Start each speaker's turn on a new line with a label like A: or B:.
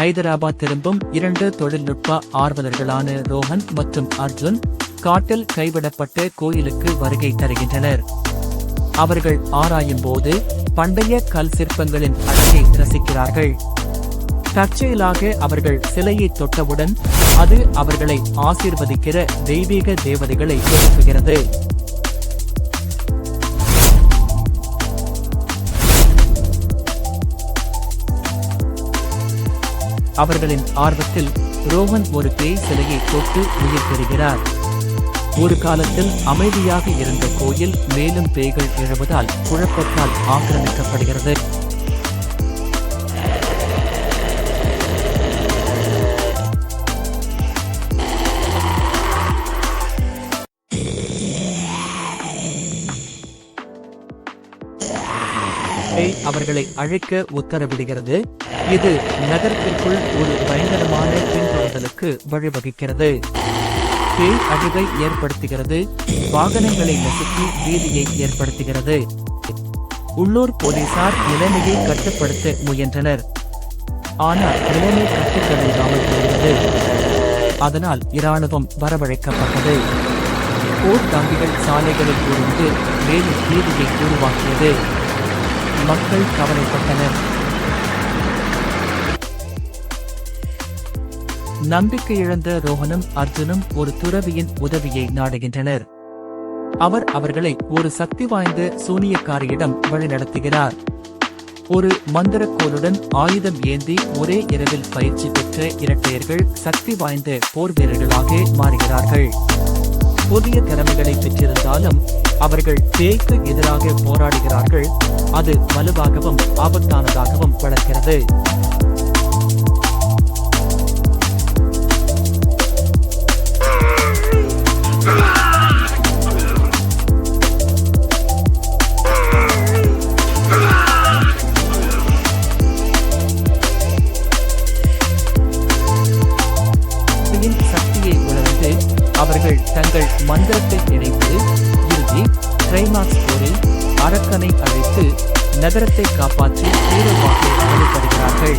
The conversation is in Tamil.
A: ஹைதராபாத் திரும்பும் இரண்டு தொழில்நுட்ப ஆர்வலர்களான ரோஹன் மற்றும் அர்ஜுன் காட்டில் கைவிடப்பட்ட கோயிலுக்கு வருகை தருகின்றனர். அவர்கள் ஆராயும் போது பண்டைய கல் சிற்பங்களின் அழகை ரசிக்கிறார்கள். தற்செயலாக அவர்கள் சிலையை தொட்டவுடன் அது அவர்களை ஆசீர்வதிக்கிற தெய்வீக தேவதைகளை எழுப்புகிறது. அவர்களின் ஆர்வத்தில் ரோஹன் ஒரு பேய் சிலையை தொட்டு உயிர் பெறுகிறார். ஒரு காலத்தில் அமைதியாக இருந்த கோயில் மேலும் பேய்கள் எழுவதால் குழப்பத்தால் ஆக்கிரமிக்கப்படுகிறது. அவர்களை அழைக்க உத்தரவிடுகிறது. இது நகரத்திற்குள் ஒரு பயங்கரமான பின்தொடர்தலுக்கு வழிவகுக்கிறது. பேய் அழிவை ஏற்படுத்துகிறது. வாகனங்களை நசுக்கி வீதியை ஏற்படுத்துகிறது. உள்ளூர் போலீசார் நிலைமையை கட்டுப்படுத்த முயன்றனர். ஆனால் நிலைமை கட்டுக்கடங்காமல் போகிறது. அதனால் இராணுவம் வரவழைக்கப்பட்டது. போர் தம்பிகள் சாலைகளில் இருந்து மேலும் வீதியை உருவாக்கியது. மக்கள் கவலைப்பட்டனர். நம்பிக்கை இழந்த ரோஹனும் அர்ஜுனும் ஒரு துறவியின் உதவியை நாடுகின்றனர். அவர் அவர்களை ஒரு சக்தி வாய்ந்த சூனியக்காரியிடம் வழிநடத்துகிறார். ஒரு மந்திரக்கோளுடன் ஆயுதம் ஏந்தி ஒரே இரவில் பயிற்சி பெற்ற இரட்டையர்கள் சக்தி வாய்ந்த போர் வீரர்களாக மாறுகிறார்கள். புதிய திறமைகளை பெற்றிருந்தாலும் அவர்கள் பேய்க்கு எதிராக போராடுகிறார்கள். அது வலுவாகவும் ஆபத்தானதாகவும் வளர்கிறது. சக்தியை உணர்ந்து அவர்கள் தங்கள் மந்திரத்தை இணைத்து கிரைமாக்ஸ் போரில் அரக்கனை அழைத்து நகரத்தை காப்பாற்றி ஹீரோவாக வெளிப்படுகிறார்கள்